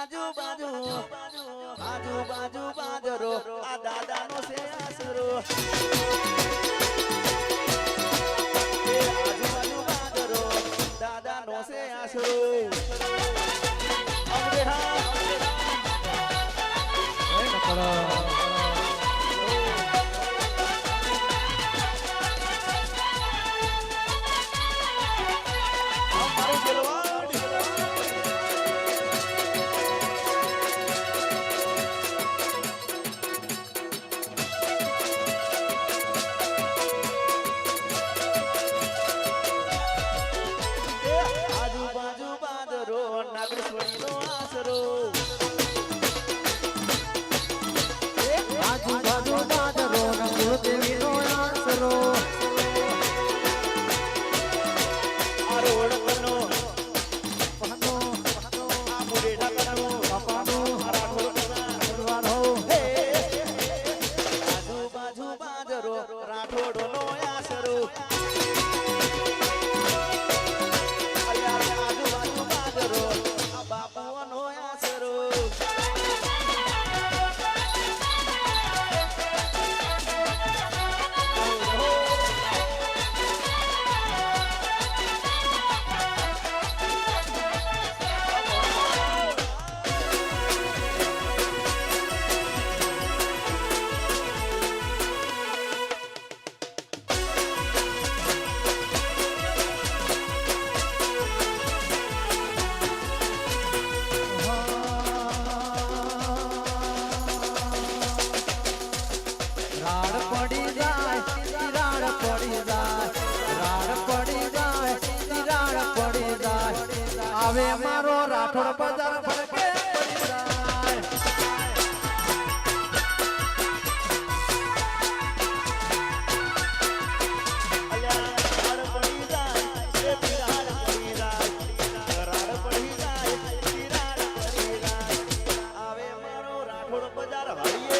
આજુ બાજુ આજુ બાજુ બાજરો આ દાદાનો છે આશરો થોડો બજાર વાળીએ.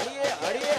હળીએ હળીએ.